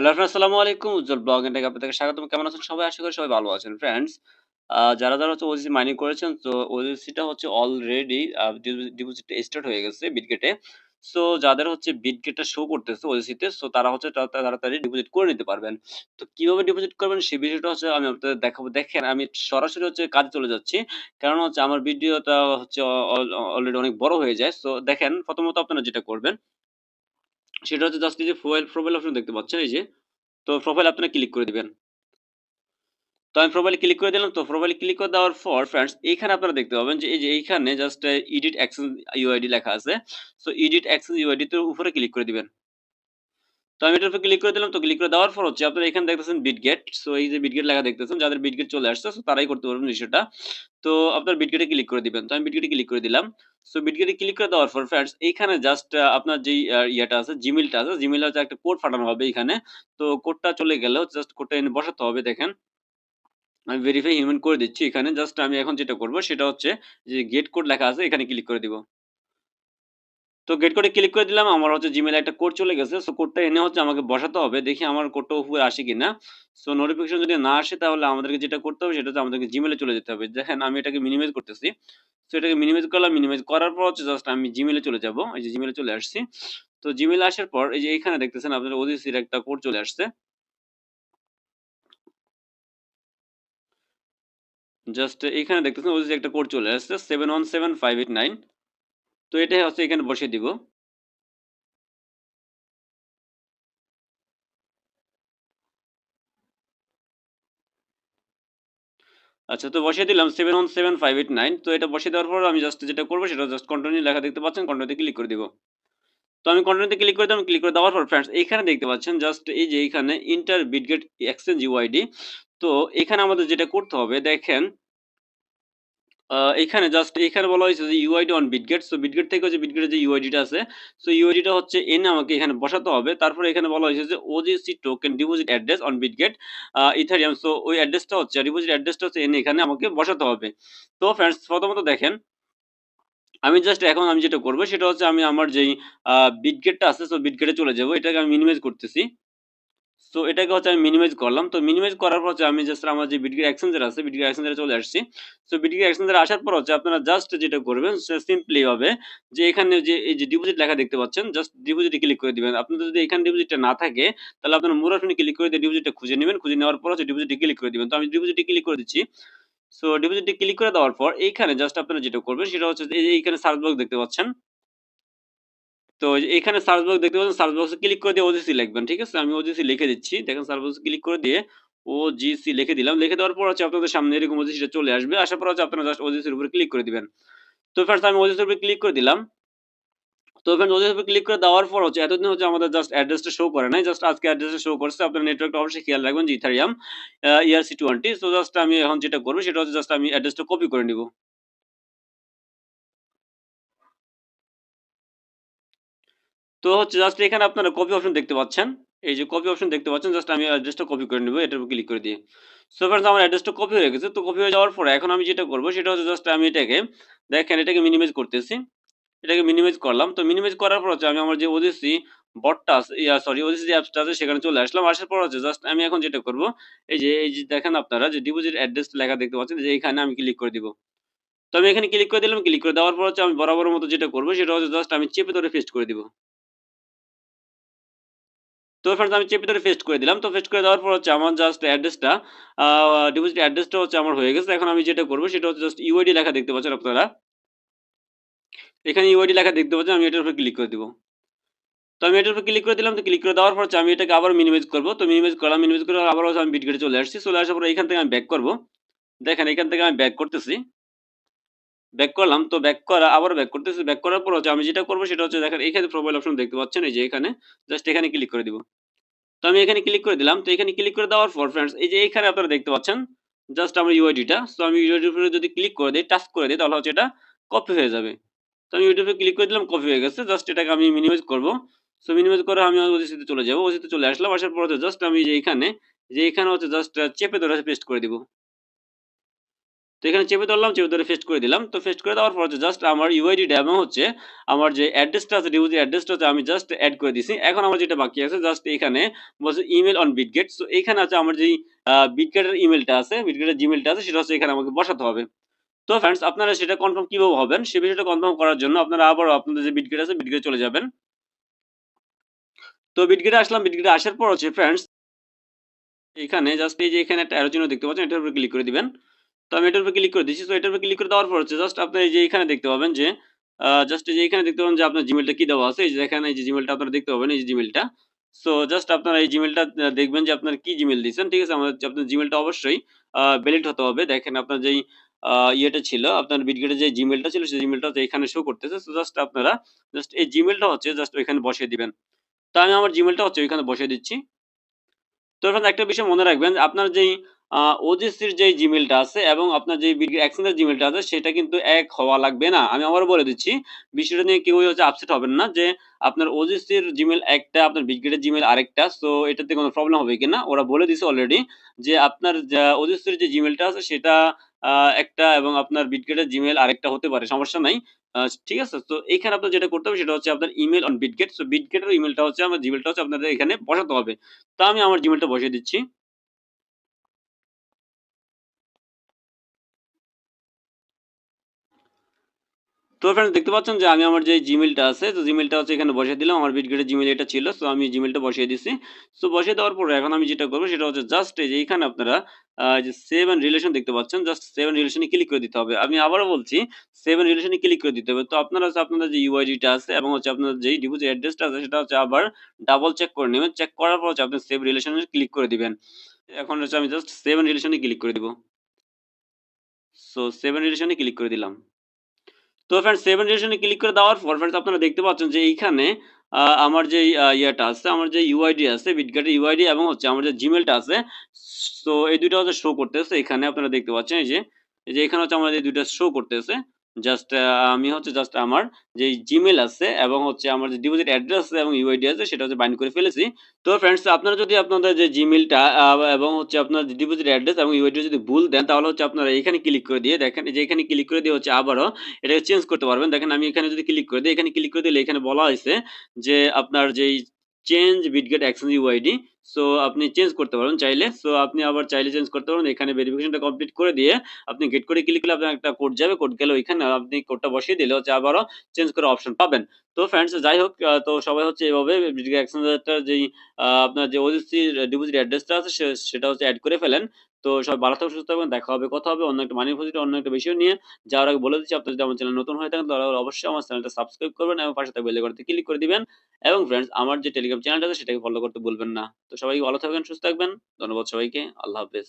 Hello friends আসসালামু আলাইকুম। উজ্জ্বল blog and আপনাদের স্বাগতম। কেমন আছেন সবাই? আশা করি সবাই ভালো আছেন। ফ্রেন্ডস যারা যারা হচ্ছে ওজিসি মাইনিং করেছেন, তো ওজিসিটা হচ্ছে অলরেডি ডিপোজিটটা স্টার্ট হয়ে গেছে বিটগেটে সো যাদের হচ্ছে বিটগেটটা শো করতেছে ওজিসিতে সো তারা হচ্ছে তাড়াতাড়ি ডিপোজিট করে নিতে পারবেন। তো কীভাবে ডিপোজিট করবেন সেই বিষয়টা হচ্ছে আমি আপনাদের দেখাবো। দেখেন, আমি সরাসরি হচ্ছে কাজে চলে যাচ্ছি। কারণ হচ্ছে আমার ভিডিওটা হচ্ছে অলরেডি অনেক বড় হয়ে যায়। সো দেখেন, প্রথমত আপনারা যেটা করবেন সেটা হচ্ছে জাস্ট যে প্রোফাইল প্রোফাইল অপশন দেখতে পাচ্ছেন, এই যে। তো প্রোফাইল আপনারা ক্লিক করে দিবেন। তো আমি প্রোফাইলে ক্লিক করে দিলাম, তো প্রোফাইলে ক্লিক করে দেওয়ার পর ফ্রেন্ডস এইখানে আপনারা দেখতে পাবেন যে এই যে এইখানে জাস্ট এডিট অ্যাকশন ইউআইডি লেখা আছে। সো এডিট অ্যাকশন ইউআইডি তো উপরে ক্লিক করে দিবেন। তো আমি এটার উপর ক্লিক করে দিলাম, তো ক্লিক করে দেওয়ার পর হচ্ছে আপনারা এখানে দেখতেছেন বিটগেট সো এই যে বিটগেট লেখা দেখতেছেন, যাদের বিটগেট চলে আসছে সো তারাই করতে পারবেন বিষয়টা। তো আপনার বিটগেটে ক্লিক করে দিবেন। তো আমি বিটগেটে ক্লিক করে দিলাম। সো বিটগেটে ক্লিক করে দেওয়ার পর ফ্রেন্ডস এইখানে জাস্ট আপনার যেই ইয়াটা আছে জিমেলটা আছে জিমেল হচ্ছে একটা কোড পাঠানো হবে এখানে। তো কোডটা চলে গেলেও জাস্ট কোডটা এনে বসাতে হবে, দেখেন। আমি ভেরিফাই হিউম্যান করে দিচ্ছি এখানে। জাস্ট আমি এখন যেটা করব, সেটা হচ্ছে যে গেট কোড লেখা আছে, এখানে ক্লিক করে দিব। তো গেট কোডে ক্লিক করে দিলাম, আমার হচ্ছে জিমেলে একটা কোড চলে গেছে। সো কোডটা এনে হচ্ছে আমাকে বসাতে হবে, দেখি আমার কোডটা উপরে আসে কিনা। সো নোটিফিকেশন যদি না আসে তাহলে আমাদেরকে যেটা করতে হবে, সেটা হচ্ছে আমাদেরকে জিমেলে চলে যেতে হবে। দেখেন, আমি এটাকে মিনিমাইজ করতেছি। সো এটাকে মিনিমাইজ করলাম মিনিমাইজ করার পর হচ্ছে জাস্ট আমি জিমেলে চলে যাব। এই যে জিমেলে চলে আসছি। তো জিমেলে আসার পর, এই যে এখানে দেখতেছেন আপনার ওজিসির একটা কোড চলে আসছে। জাস্ট এখানে দেখতেছেন ওজিসি একটা কোড চলে আসছে seven one seven five eight nine তো এটাই হচ্ছে এখানে বসিয়ে দিব। আচ্ছা তো বসিয়ে দিলাম seven one seven five eight nine তো এটা বসিয়ে দেওয়ার পর আমি জাস্ট যেটা করব সেটা জাস্ট কন্টিনিউ লেখা দেখতে পাচ্ছেন কন্টিনিউতে ক্লিক করে দিব। তো আমি কন্টিনিউতে ক্লিক করে দিলাম ক্লিক করে দেওয়ার পর ফ্রেন্ডস এখানে দেখতে পাচ্ছেন জাস্ট এই যে এখানে ইন্টার বিটগেট এক্সচেঞ্জ ইউআইডি তো এখানে আমাদের যেটা করতে হবে, দেখেন এখানে জাস্ট এখানে বলা হয়েছে যে UID on Bitget so Bitget থেকে যে বিটগেটের যে ইউআইডিটা আছে সো ইউআইডিটা হচ্ছে এনে আমাকে এখানে বসাতে হবে। তারপরে এখানে বলা হয়েছে যে OGC token deposit address on Bitget Ethereum so ওই অ্যাড্রেসটা হচ্ছে ডিপোজিট অ্যাড্রেসটা হচ্ছে এনে এখানে আমাকে বসাতে হবে। তো ফ্রেন্ডস প্রথমত দেখেন, আমি জাস্ট এখন আমি যেটা করব, সেটা হচ্ছে আমি আমার যেই বিটগেটটা আছে সো বিটগেটে চলে যাব। এটাকে আমি মিনিমাইজ করতেছি। সো এটাকে হচ্ছে আমি মিনিমাইজ করলাম। তো মিনিমাইজ করার পর হচ্ছে আমি জাস্ট আমার যে বিটগেট এক্সচেঞ্জার আছে বিটগেট এক্সচেঞ্জারে চলে আসছি। সো বিটগেট এক্সচেঞ্জারে আসার পর হচ্ছে আপনারা জাস্ট যেটা করবেন সিম্পলি হবে যে এখানে যে এই যে ডিপোজিট লেখা দেখতে পাচ্ছেন জাস্ট ডিপোজিটে ক্লিক করে দিবেন। আপনাদের যদি এখানে ডিপোজিটটা না থাকে, তাহলে আপনারা মোর অপশনে ক্লিক করে দিয়ে ডিপোজিটটা খুঁজে নেবেন। খুঁজে নেওয়ার পর হচ্ছে ডিপোজিটে ক্লিক করে দিবেন। তো আমি ডিপোজিটে ক্লিক করে দিচ্ছি। সো ডিপোজিটে ক্লিক করে দেওয়ার পর এইখানে জাস্ট আপনারা যেটা করবেন, সেটা হচ্ছে এইখানে সার্চ বক্স দেখতে পাচ্ছেন। তো এখানে সার্চ বক্স দেখতে পাচ্ছেন সার্চ বক্সে ক্লিক করে দিয়ে ওজিসি লিখবেন, ঠিক আছে? আমি ওজিসি লিখে দিচ্ছি। দেখেন সার্চ বক্সে ক্লিক করে দিয়ে ওজিসি লিখে দিলাম। লিখে দেওয়ার পর হচ্ছে আপনাদের সামনে এরকম ওজিসিটা চলে আসবে। আসার পর হচ্ছে আপনারা জাস্ট ওজিসির উপরে ক্লিক করে দিবেন। তো ফার্স্ট আমি ওজিসির উপরে ক্লিক করে দিলাম। তো ফ্রেন্ড ওজিসির উপরে ক্লিক করে দেওয়ার পর হচ্ছে এতদিন হচ্ছে আমাদের জাস্ট অ্যাড্রেসটা শো করে নাই। জাস্ট আজকে অ্যাড্রেসটা শো করছে। আপনার নেটওয়ার্কটা অবশ্যই খেয়াল রাখবেন যে Ethereum ERC twenty so just আমি এখন যেটা করব, সেটা হচ্ছে জাস্ট আমি অ্যাড্রেসটা কপি করে নিব। তো হচ্ছে জাস্ট এখানে আপনারা কপি অপশন দেখতে পাচ্ছেন। এই যে কপি অপশন দেখতে পাচ্ছেন জাস্ট আমি অ্যাড্রেসটা কপি করে নেব, এটার উপর ক্লিক করে দিয়ে। সো ফ্রেন্ডস আমার অ্যাড্রেসটা কপি হয়ে গেছে, তো কপি হয়ে যাওয়ার পরে এখন আমি যেটা করব, সেটা হচ্ছে জাস্ট আমি এটাকে, দেখেন এটাকে মিনিমাইজ করতেছি। এটাকে মিনিমাইজ করলাম, তো মিনিমাইজ করার পর হচ্ছে আমি আমার যে ওজিসি বটটা সরি ওজিসি যে অ্যাপসটা আছে, সেখানে চলে আসলাম। আসার পর হচ্ছে জাস্ট আমি এখন যেটা করব, এই যে এই যে দেখেন আপনারা যে ডিপোজিট অ্যাড্রেস লেখা দেখতে পাচ্ছেন, যে এখানে আমি ক্লিক করে দিব। তো আমি এখানে ক্লিক করে দিলাম ক্লিক করে দেওয়ার পর হচ্ছে আমি বরাবর মতো যেটা করব, সেটা হচ্ছে জাস্ট আমি চেপে ধরে পেস্ট করে দিব। তো ফ্রেন্ডস আমি চেপে ধরে পেস্ট করে দিলাম। তো পেস্ট করে দেওয়ার পর হচ্ছে আমার জাস্ট অ্যাড্রেসটা ডিপোজিট অ্যাড্রেসটা হচ্ছে আমার হয়ে গেছে। এখন আমি যেটা করব সেটা হচ্ছে জাস্ট ইউআইডি লেখা দেখতে পাচ্ছেন আপনারা। এখানে ইউআইডি লেখা দেখতে পাচ্ছেন, আমি এটার উপর ক্লিক করে দিব। তো আমি এটার উপর ক্লিক করে দিলাম, তো ক্লিক করে দেওয়ার পর হচ্ছে আমি এটাকে আবার মিনিমাইজ করব। তো মিনিমাইজ করলাম মিনিমাইজ করে আবার হচ্ছে আমি বিটগেটে চলে আসছি। চলে আসার পর এখান থেকে আমি ব্যাক করব। দেখেন, এখান থেকে আমি ব্যাক করতেছি। ব্যাক করলাম, তো ব্যাক করা, আবার ব্যাক করতেছি ব্যাক করার পর হচ্ছে আমি যেটা করব সেটা হচ্ছে দেখেন এখানে প্রোফাইল অপশন দেখতে পাচ্ছেন, এই যে এখানে জাস্ট এখানে ক্লিক করে দিব। তো আমি এখানে ক্লিক করে দিলাম, তো এখানে ক্লিক করে দেওয়ার পর ফ্রেন্ডস এই যে এখানে আপনারা দেখতে পাচ্ছেন জাস্ট আমার ইউআইডিটা সো আমি ইউআইডির উপরে যদি ক্লিক করে দিই টাচ করে দিই, তাহলে হচ্ছে এটা কপি হয়ে যাবে। তো আমি ইউটিউবে ক্লিক করে দিলাম কপি হয়ে গেছে জাস্ট এটাকে আমি মিনিমাইজ করব। সো মিনিমাইজ করে আমি ওজিসিতে চলে যাব ওজিসিতে চলে আসলাম, আসার পর জাস্ট আমি যে এখানে যে এখানে হচ্ছে জাস্ট চেপে ধরে পেস্ট করে দিব। তো এখানে চেপে ধরলাম, চেপে ধরে পেস্ট করে দিলাম। তো পেস্ট করে দেওয়ার পর জাস্ট আমার ইউআইডিটা এবং হচ্ছে আমার যে অ্যাড্রেসটা আছে ডিপোজিট অ্যাড্রেসটা হচ্ছে আমি জাস্ট এড করে দিছি। এখন আমার যেটা বাকি আছে জাস্ট এখানে বলছে ইমেইল অন বিটগেট। সো এইখানে আছে আমার যেই বিটগেটের ইমেইলটা আছে, বিটগেটের জিমেইলটা আছে সেটা হচ্ছে এখানে আমাকে বসাতে হবে। তো ফ্রেন্ডস আপনারা সেটা কনফার্ম কীভাবে হবেন? সে বিষয়টা কনফার্ম করার জন্য আপনারা আবারও আপনাদের যে বিটগেট আছে বিটগেটে চলে যাবেন। তো বিটগেটে আসলাম, বিটগেটে আসার পর হচ্ছে ফ্রেন্ডস এখানে জাস্ট এই যে এখানে একটা অ্যারো চিহ্ন দেখতে পাচ্ছেন এটার উপর ক্লিক করে দিবেন। তো আমি এটার উপর ক্লিক করে দিচ্ছি। সো এটার উপর ক্লিক করে দেওয়ার পর হচ্ছে জাস্ট আপনার এই যে এখানে দেখতে পাবেন যে জাস্ট এই যে এখানে দেখতে পাবেন যে আপনার জিমেইলটা কি দেওয়া আছে। এই যে দেখেন, এই যে জিমেইলটা আপনারা দেখতে পাবেন, এই যে জিমেইলটা। সো জাস্ট আপনারা এই জিমেইলটা আ দেখবেন যে আপনারা কি জিমেল দিয়েছেন। ঠিক আছে? আমার আপনার জিমেইলটা অবশ্যই ভ্যালিড হতে হবে। দেখেন আপনার যেই ইয়েটা ছিল, আপনার বিটগেটে যে জিমেইলটা ছিল, সেই জিমেইলটা হচ্ছে এখানে শো করতেছে। সো জাস্ট আপনারা জাস্ট এই জিমেইলটা হচ্ছে জাস্ট ওইখানে বসিয়ে দিবেন। তো আমি আমার জিমেইলটা হচ্ছে ওইখানে বসিয়ে দিচ্ছি। তো এখানে একটা বিষয় মনে রাখবেন, আপনার যেই ওজিসির যেই জিমেইলটা আছে এবং আপনার যেই বিগ এক্সচেঞ্জের জিমেইলটা আছে সেটা কিন্তু এক হওয়া লাগবে না। আমি আবার বলে দিচ্ছি। বিষয়টা নিয়ে কেউ হচ্ছে আপসেট হবেন না যে আপনার ওজিসির জিমেল একটা, আপনার বিটগেটের জিমেল আরেকটা। সো এটাতে কোনো প্রবলেম হবে কিনা? ওরা বলে দিছে অলরেডি যে আপনার যা ওজিসির যে জিমেইলটা আছে সেটা একটা এবং আপনার বিটগেটের জিমেইল আরেকটা হতে পারে। সমস্যা নাই। ঠিক আছে? তো এখানে আপনার যেটা করতে হবে সেটা হচ্ছে আপনার ইমেল অন বিটগেট। সো বিটগেটের ইমেইলটা হচ্ছে আমার জিমেইলটা হচ্ছে আপনাদের এখানে বসাতে হবে। তো আমি আমার জিমেইলটা বসিয়ে দিচ্ছি। তো ফ্রেন্ডস দেখতে পাচ্ছেন যে আমি আমার যে জিমেইলটা আছে, তো জিমেইলটা হচ্ছে এখানে বসিয়ে দিলাম। আমার বিটগেটের জিমেইল এটা ছিল। সো আমি জিমেইলটা বসিয়ে দিছি। সো বসিয়ে দেওয়ার পরে এখন আমি যেটা করব, সেটা হচ্ছে জাস্ট এই যে এখানে আপনারা যে সেভ অ্যান্ড রিলেশন দেখতে পাচ্ছেন। Just save and relation click করে দিতে হবে। আমি আবারও বলছি সেভ অ্যান্ড রিলেশন ক্লিক করে দিতে হবে। তো আপনারা হচ্ছে আপনাদের যে ইউআইডিটা আছে এবং হচ্ছে আপনার যেই ডিপোজিট অ্যাড্রেসটা আছে, সেটা হচ্ছে আবার ডাবল চেক করে নিবেন। চেক করার পর হচ্ছে আপনি সেভ রিলেশন ক্লিক করে দিবেন। এখন হচ্ছে আমি just save and relation click করে দিব। So save and relation click করে দিলাম। তো ফ্রেন্ডস সেভেন রেজিস্ট্রেশনে ক্লিক করে দেওয়ার পর ফ্রেন্ডস আপনারা দেখতে পাচ্ছেন যে এইখানে আমার যে ইয়েটা আছে, আমার যে ইউআইডি আছে বিটগেটের ইউআইডি এবং হচ্ছে আমার যে জিমেলটা আছে সো এই দুইটা হচ্ছে শো করতেছে এখানে আপনারা দেখতে পাচ্ছেন এই যে, এই যে এখানে হচ্ছে এই দুইটা শো করতেছে। জাস্ট আমি হচ্ছে জাস্ট আমার যেই জিমেল আছে এবং হচ্ছে আমার যে ডিপোজিট অ্যাড্রেস আছে এবং ইউআইডি আছে সেটা হচ্ছে বাইন্ড করে ফেলেছি। তো ফ্রেন্ডস আপনারা যদি আপনাদের যে জিমেলটা এবং হচ্ছে আপনার ডিপোজিট অ্যাড্রেস এবং ইউআইডি যদি ভুল দেন, তাহলে হচ্ছে আপনারা এখানে ক্লিক করে দিয়ে দেখেন যে এখানে ক্লিক করে দিয়ে হচ্ছে আবারও এটাকে চেঞ্জ করতে পারবেন। দেখেন আমি এখানে যদি ক্লিক করে দিই, এখানে ক্লিক করে দিলে এখানে বলা হয়েছে যে আপনার যেই change Bitget exchange UID so আপনি চেঞ্জ করতে পারেন চাইলে। সো আপনি আবার চাইলে চেঞ্জ করতে পারেন এখানে ভেরিফিকেশনটা কমপ্লিট করে দিয়ে আপনি গেট করে ক্লিক করলে আপনার একটা কোড যাবে। কোড গেলে ওইখানে আপনি কোডটা বসিয়ে দিলে হচ্ছে আবারও চেঞ্জ করার অপশন পাবেন। তো ফ্রেন্ডস যাই হোক তো সবাই হচ্ছে এভাবে এক্সচেঞ্জারটার যেই আপনার যে ওজিসি ডিপোজিট অ্যাড্রেসটা আছে সেটা হচ্ছে অ্যাড করে ফেলেন। তো সব ভালো থাকবেন, সুস্থ থাকবেন। দেখা হবে, কথা হবে অন্য একটা মানি পজিটিভ অন্য একটা বিষয় নিয়ে। যাওয়ার আগে বলে দিচ্ছি আপনার যদি আমার চ্যানেল নতুন হয়ে থাকেন তাহলে অবশ্যই আমার চ্যানেলটা সাবস্ক্রাইব করবেন এবং পাশে থাকবে করতে ক্লিক করে দিবেন। এবং ফ্রেন্ডস আমার যে টেলিগ্রাম চ্যানেলটা আছে সেটাকে ফলো করতে ভুলবেন না। তো সবাই ভালো থাকবেন, সুস্থ থাকবেন। ধন্যবাদ সবাইকে। আল্লাহ হাফেজ।